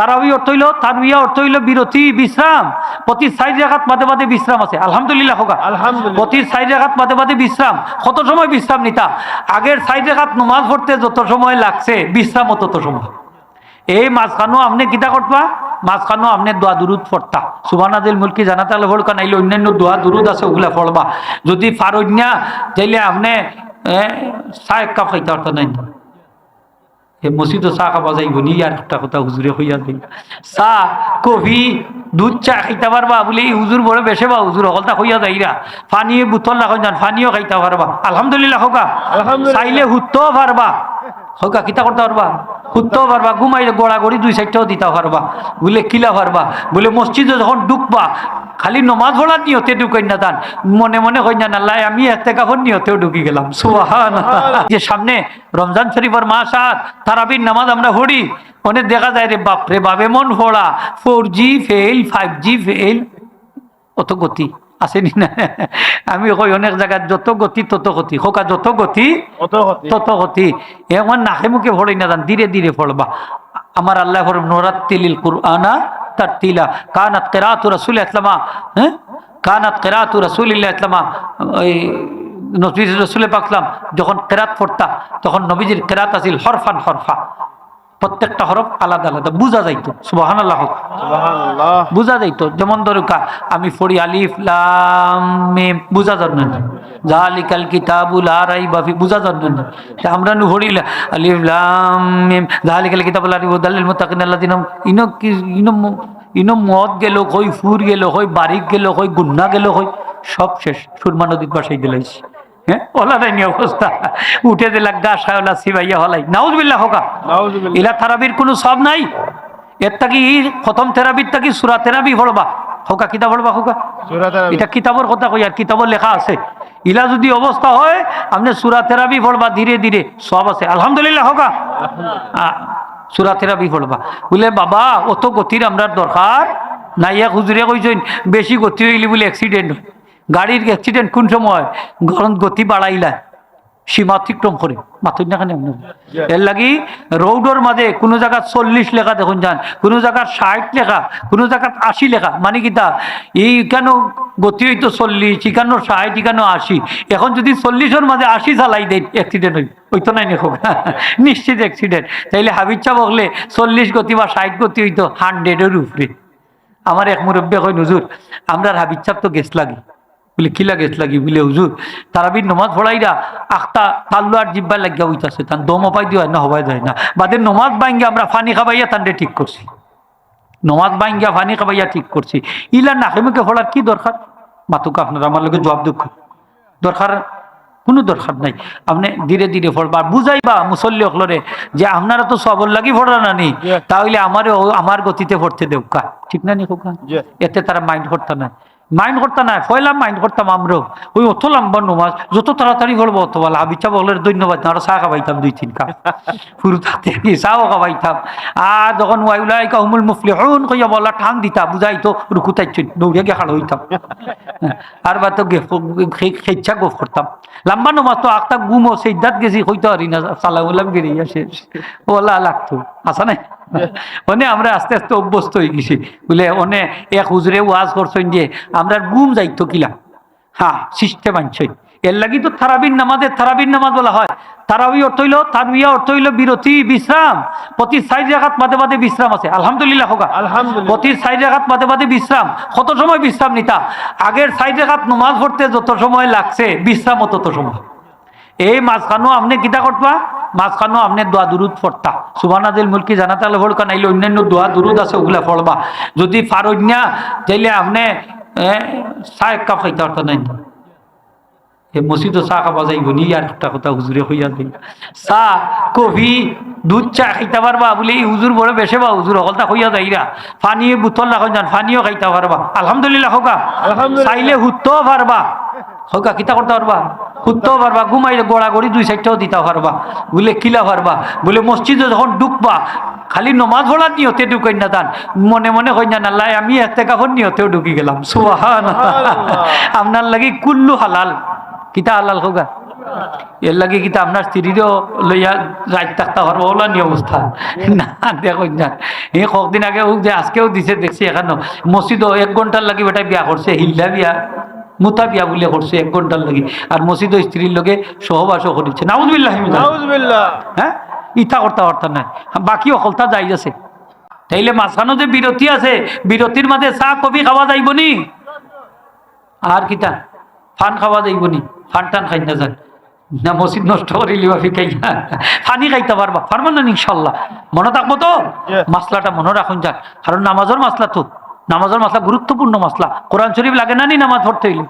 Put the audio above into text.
তারাবি অর্থ হইল তারবিয়া অর্থ হইল বিরতি বিশ্রাম। প্রতি সাইড জায়গাত মাঝে মাঝে বিশ্রাম আছে। আলহামদুলিল্লাহ হোকা আলহামদুলিল্লাহ। প্রতি সাইড জায়গাত মাঝে মাঝে বিশ্রাম। কত সময় বিশ্রাম নিতা? আগের সাইড জায়গাত নমাজ পড়তে যত সময় লাগছে বিশ্রাম তত সময়। এই মাঝখানো আপনি কিতা করবা? মাঝখানো আপনি দোয়া দুরুদ পড়তা। সুবানাদিল মুলকি জানাতে আলো ভরকা নাইলে অন্যান্য দোয়া দুরুদ আছে ওগুলা পড়বা। যদি ফারুন্যা তাইলে আপনি চাহ এক কাপ খাইতে পারতো নাই এ মসজিদও চাহ খাবা যাইব, নি আর কথা হুজুরে হইয়া চাহ, কফি, দুধ চা খাইতে পারবা বলে হুজুর বড় বেশে বা হুজুর হলতা হইয়া যাইরা পানিয়ে বুতল রাখুন যান পানিও খাইতে পারবা আলহামদুলিল্লাহ, হোকা। চাইলে হুত্তও পারবা হোকা, কিতা করতে পারবা হুত্তও পারবা ঘুমাইলে গোড়া গড়ি দুই সাইডটাও দিতে পারবা বলে কিলা পারবা বলে মসজিদে যখন ঢুকবা খালি নমাজ পড়ার নিয়তে ঢুকাই না তান মনে মনে কই না আল্লাহ আমি এতে কাপড় নিয়তেও ঢুকি গেলাম। যে সামনে রমজান শরীফের মাস আর তারাবির নামাজ আমরা পড়ি। অনেক দেখা যায় রে বাপরে বাবে মন পড়া four G fail five G fail. অত গতি আসেনি না। আমি কই অনেক জায়গায় যত গতি তত গতি। হোকা যত গতি তত গতি। এমন নাকে মুখে ফড়ই না যান ধীরে ধীরে ফড়বা। আমার আল্লাহ ফর নোরাত্তিলিল কুরআনা তার তিলা কানাত কেরাতু রাসুল ইসলামা হ্যাঁ কানাত কেরাতু রাসুলিল্লাহ ইসলামা ওই নবী রসুলে পাকলাম যখন কেরাত পড়তা তখন নবীজির কেরাত আছিল হরফান হরফা প্রত্যেকটা হরফ আলাদা আলাদা। বুঝা যাইতো সুবাহান আল্লাহ বুঝা যাইতো যেমন দরকা আমি পড়ি আলিফ লাম মিম বুঝা যান না। জালিকাল কিতাবু লা রাইবা ফি বুঝা যান না। আমরা নু লা- আলিফ লাম মিম জালিকাল কিতাবু লা রাইবা দালিল মুত্তাকিন আল্লাযিনা ইনো কি ইনো ইনো মদ গেল কই ফুর গেল কই বারিক গেল কই গুন্না গেল কই সব শেষ। সুরমা নদীর পাশেই দিলাইছি। হ্যাঁ? ওলা অবস্থা। উঠে দিলা গা সায়লা সিবাইয়া হলাই। নাউজবিল্লাহ হোকা। ইলা থারাবির কোনো সব নাই? এর থাকি প্রথম থেরাপির থাকি সুরা থেরাপি পড়বা। হোকা কিতাব পড়বা হোকা? সূরা তারাবি। এটা কিতাবর কথা কই আর কিতাবর লেখা আছে। ইলা যদি অবস্থা হয় আপনি সুরা থেরাপি পড়বা ধীরে ধীরে। সব আছে। আলহামদুলিল্লাহ হোকা। সুরা থেরাপি পড়বা। বলে বাবা অত গতির আমরা দরকার? নাইয়া হুজুরে কইছেন বেশি গতি হইলি বলে অ্যাক্সিডেন্ট হয়। গাড়ির অ্যাক্সিডেন্ট কোন সময়? গরম গতি বাড়াইলা। সীমা অতিক্রম করে। মাথুর না কেন? এর লাগি রোডের মাঝে কোনো জায়গা চল্লিশ লেখা দেখুন যান কোনো জায়গার ষাট লেখা কোনো জায়গার আশি লেখা মানে কি তা? এই কেন গতি হইতো চল্লিশ ইকান্ন ষাট ইকান্ন আশি? এখন যদি চল্লিশের মাঝে আশি চালাই দেন অ্যাক্সিডেন্ট হই হইতো নাই দেখো। নিশ্চিত অ্যাক্সিডেন্ট তাইলে হাবিচ্ছা বকলে চল্লিশ গতি বা ষাট গতি হইতো হান্ড্রেডের উপরে। আমার এক মুরব্বী কই হুজুর আমরা হাবিচ্ছাপ তো গেছ লাগি। বলে কিলা গেছ লাগি? বলে হুজুর তারাবির নমাজ পড়াইরা আখতা তাল্লু আর জিব্বা লাগিয়া হইতাছে তান দম অপাই দিয়ে না হবাই যায় না। বাদে নমাজ বাইঙ্গে আমরা ফানি খাবাইয়া তান্ডে ঠিক করছি। নমাজ বাইঙ্গা ফানি খাবাইয়া ঠিক করছি। ইলা মুখে পড়ার কি দরকার? মাতুক আপনারা আমার লোকের জবাব দুঃখ দরকার কোনো দরকার নাই। আপনি ধীরে ধীরে আর বুঝাইবা মুসল্লি অকলরে যে আপনারা তো সবর লাগি পড়া না নি. তাহলে আমার আমার গতিতে পড়তে দেউকা। ঠিক না নি খোকা. এতে তারা মাইন্ড করতে না মাইন্ড করতে না পয়লা মাইন্ড করতাম আমরাও ওই অত লম্বা নমাজ যত তাড়াতাড়ি বলব অত ভালো আবিচা বলে ধন্যবাদ না চা খাবাইতাম দুই তিন কাপ। পুরো তাতে চাও খাবাইতাম। আর যখন ওয়াইলাই কাহুমুল মুফলি হন কইয়া বলা ঠান দিতা বুঝাইতো রুকুতাইছ দৌড়িয়া গিয়ে খাড় হইতাম। আর বা তো খেচ্ছা গোফ করতাম। লম্বা নমাজ তো আখতা গুমো সেইদাত গেছি হইতো আর না সালা বললাম বেরিয়ে শেষ। বলা লাগতো। আসা নাই? মানে আমরা আস্তে আস্তে অভ্যস্ত হয়ে গেছি। বলে অনে এক হুজুরে ওয়াজ করছেন যে আমরা গুম যাইতো কিলা? হ্যাঁ সিস্টেম আনছেন এর লাগি তো থারাবির নামাজের থারাবির নামাজ বলা হয়। তারাবি অর্থ হইল তারবিয়া অর্থ হইল বিরতি বিশ্রাম। প্রতি সাইড জায়গাত মাঝে মাঝে বিশ্রাম আছে। আলহামদুলিল্লাহ হোকা আলহামদুলিল্লাহ। প্রতি সাইড জায়গাত মাঝে মাঝে বিশ্রাম। কত সময় বিশ্রাম নিতা? আগের সাইড জায়গাত নমাজ পড়তে যত সময় লাগছে বিশ্রাম তত সময়। এই মাঝখানো আপনি কিতা করবা মাঝখানো আপনি দোয়া দুরুদ পড়তা সুবানাদিল মুলকি জানাতে আলো ভরকা নাইলে অন্যান্য দোয়া দুরুদ আছে ওগুলা পড়বা যদি ফারুন্যা তাইলে আপনি চাহ এক কাপ খাইতে পারতো নাই। মসজিদও চা খাবা যাইব নি আর একটা কথা হুজুরে হইয়া দিন চা কফি দুধ চা খাইতে পারবা বলে এই হুজুর বড় বেশে বা হুজুর হলতা হইয়া যাইরা পানিয়ে বুতল রাখুন যান পানিও খাইতে পারবা আলহামদুলিল্লাহ হোকা চাইলে হুত্তও পারবা হোকা কিতা করতে পারবা হুত্তও পারবা ঘুমাইলে গোড়া গড়ি দুই সাইডটাও দিতে পারবা। বলে কিলা পারবা? বলে মসজিদে যখন ঢুকবা খালি নমাজ পড়ার নিয়তে ঢুকাই না তান। মনে মনে কই না আমি এতে কাপড় নিয়তেও ঢুকি গেলাম। সুবাহান আপনার লাগি কুল্লু হালাল। কিতা হালাল হোগা? এর লাগে কিন্তু আপনার স্ত্রীরও লইয়া রাত থাকতে পারব ওলা নি অবস্থা। না দেখো না। এই কয়েকদিন আগে যে আজকেও দিছে দেখছি এখানে। মসজিদও এক ঘণ্টার লাগি বেটা বিয়া করছে হিল্লা বিয়া। মুতা বিয়া বলে করছে এক ঘণ্টার লাগি। আর মসজিদও স্ত্রীর লগে সহবাসও করিচ্ছে। নাউজবিল্লাহ হ্যাঁ? ইটা করতে পারতাম না বাকি অকলতা যাই আছে। তাইলে মাঝখানো যে বিরতি আছে বিরতির মাঝে চা কফি খাওয়া যাইব নি? আর কিতা? ফান খাওয়া যাইব নি? ফান টান খাই না যান। না মসজিদ নষ্ট করে লিবা ফিকাই না। ফানি খাইতে পারবা। পারব না ইনশাল্লাহ। মনে থাকব তো. মাসলাটা মনে রাখুন যাক। কারণ নামাজের মাসলা তো। নামাজের মাসলা গুরুত্বপূর্ণ মাসলা। কোরআন শরীফ লাগে না নি নামাজ পড়তে হইলে?